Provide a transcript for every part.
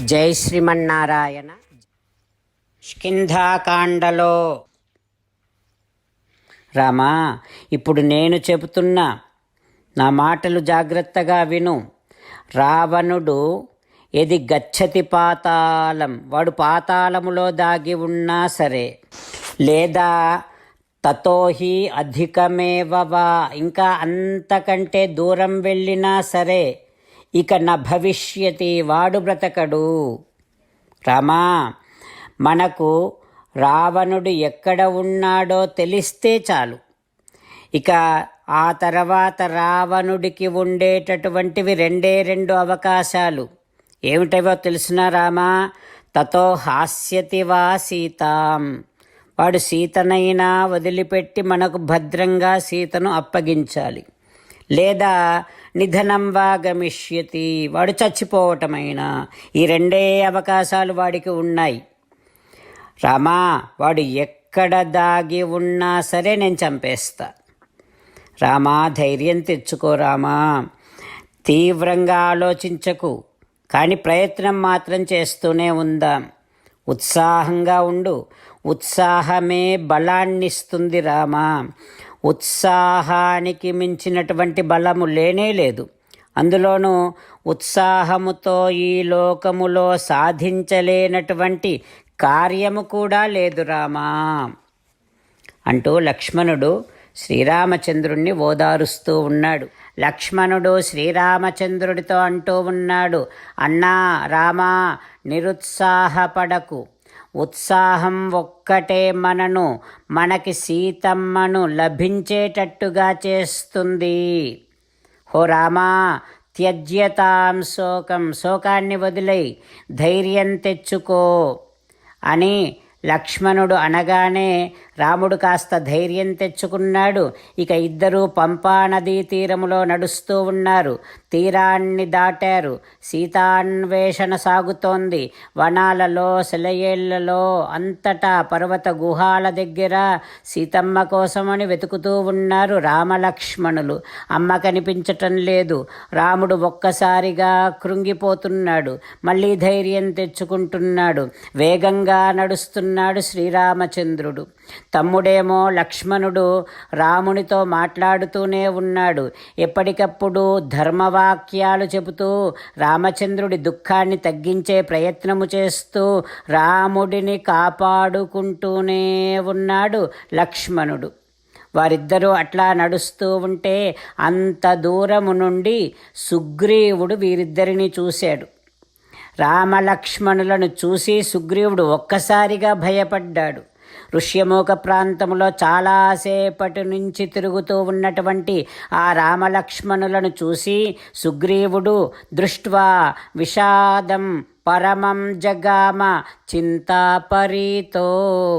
జై శ్రీమన్నారాయణ. స్కింధాకాండలో రామా ఇప్పుడు నేను చెబుతున్నా నా మాటలు జాగ్రత్తగా విను. రావణుడు ఎది గచ్చతి పాతాళం వాడు పాతాళములో దాగి ఉన్నా సరే లేదా తతోహి అధికమేవవా ఇంకా అంతకంటే దూరం వెళ్ళినా సరే ఇక నా భవిష్యతి వాడు బ్రతకడు. రామా మనకు రావణుడు ఎక్కడ ఉన్నాడో తెలిస్తే చాలు. ఇక ఆ తర్వాత రావణుడికి ఉండేటటువంటివి రెండే రెండు అవకాశాలు. ఏమిటవో తెలిసినా రామా? తతో హాస్యతి వా సీతాం. వాడు సీతనైనా వదిలిపెట్టి మనకు భద్రంగా సీతను అప్పగించాలి. లేదా నిధనం వా గమిష్యతి. వాడు చచ్చిపోవటమైనా ఈ రెండే అవకాశాలు వాడికి ఉన్నాయి. రామా వాడు ఎక్కడ దాగి ఉన్నా సరే నేను చంపేస్తా. రామా ధైర్యం తెచ్చుకో రామా. తీవ్రంగా ఆలోచించకు. కానీ ప్రయత్నం మాత్రం చేస్తూనే ఉందాం. ఉత్సాహంగా ఉండు. ఉత్సాహమే బలాన్నిస్తుంది రామా. ఉత్సాహానికి మించినటువంటి బలము లేనే లేదు. అందులోనూ ఉత్సాహముతో ఈ లోకములో సాధించలేనటువంటి కార్యము కూడా లేదు రామా. అంటూ లక్ష్మణుడు శ్రీరామచంద్రుణ్ణి ఓదారుస్తూ ఉన్నాడు. లక్ష్మణుడు శ్రీరామచంద్రుడితో అంటూ ఉన్నాడు అన్నా రామా నిరుత్సాహపడకు. ఉత్సాహం ఒక్కటే మనను మనకి సీతమ్మను లభించేటట్టుగా చేస్తుంది. హో రామా త్యజ్యతాం శోకం శోకాన్ని వదిలై ధైర్యం తెచ్చుకో అని లక్ష్మణుడు అనగానే రాముడు కాస్త ధైర్యం తెచ్చుకున్నాడు. ఇక ఇద్దరూ పంపా నదీ తీరములో నడుస్తూ ఉన్నారు. తీరాన్ని దాటారు. సీతాన్వేషణ సాగుతోంది. వనాలలో శిలయేళ్ళలో అంతటా పర్వత గుహాల దగ్గర సీతమ్మ కోసమని వెతుకుతూ ఉన్నారు రామలక్ష్మణులు. అమ్మ కనిపించటం లేదు. రాముడు ఒక్కసారిగా కృంగిపోతున్నాడు. మళ్ళీ ధైర్యం తెచ్చుకుంటున్నాడు. వేగంగా నడుస్తున్నాడు శ్రీరామచంద్రుడు. తమ్ముడేమో లక్ష్మణుడు రామునితో మాట్లాడుతూనే ఉన్నాడు. ఎప్పటికప్పుడు ధర్మవాక్యాలు చెబుతూ రామచంద్రుడి దుఃఖాన్ని తగ్గించే ప్రయత్నము చేస్తూ రాముడిని కాపాడుకుంటూనే ఉన్నాడు లక్ష్మణుడు. వారిద్దరూ అట్లా నడుస్తూ ఉంటే అంత దూరము నుండి సుగ్రీవుడు వీరిద్దరిని చూశాడు. రామలక్ష్మణులను చూసి సుగ్రీవుడు ఒక్కసారిగా భయపడ్డాడు. ఋష్యముఖ ప్రాంతంలో చాలాసేపటి నుంచి తిరుగుతూ ఉన్నటువంటి ఆ రామలక్ష్మణులను చూసి సుగ్రీవుడు దృష్ట్వా విషాదం పరమం జగామ చింతాపరీతో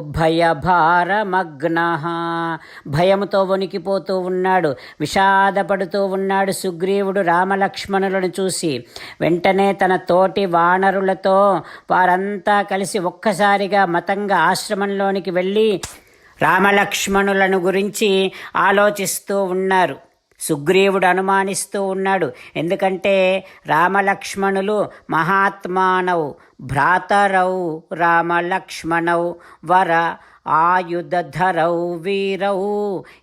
భయభారమగ్న. భయముతో వణికిపోతూ ఉన్నాడు విషాదపడుతూ ఉన్నాడు సుగ్రీవుడు రామలక్ష్మణులను చూసి. వెంటనే తన తోటి వానరులతో వారంతా కలిసి ఒక్కసారిగా మతంగా ఆశ్రమంలోనికి వెళ్ళి రామలక్ష్మణులను గురించి ఆలోచిస్తూ ఉన్నారు. సుగ్రీవుడు అనుమానిస్తూ ఉన్నాడు. ఎందుకంటే రామలక్ష్మణులు మహాత్మానవు భ్రాతరవు రామలక్ష్మణవు వర ఆయుధరౌ వీరౌ.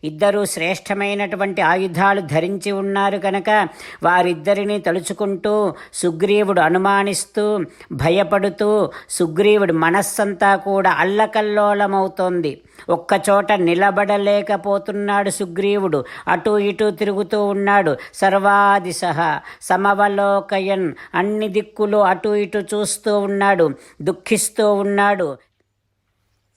ఇద్దరు శ్రేష్టమైనటువంటి ఆయుధాలు ధరించి ఉన్నారు కనుక వారిద్దరిని తలుచుకుంటూ సుగ్రీవుడు అనుమానిస్తూ భయపడుతూ సుగ్రీవుడి మనస్సంతా కూడా అల్లకల్లోలమవుతోంది. ఒక్కచోట నిలబడలేకపోతున్నాడు సుగ్రీవుడు. అటు ఇటు తిరుగుతూ ఉన్నాడు. సర్వాదిశ సమవలోకయన్ అన్ని దిక్కులు అటు ఇటు చూస్తూ ఉన్నాడు దుఃఖిస్తూ ఉన్నాడు.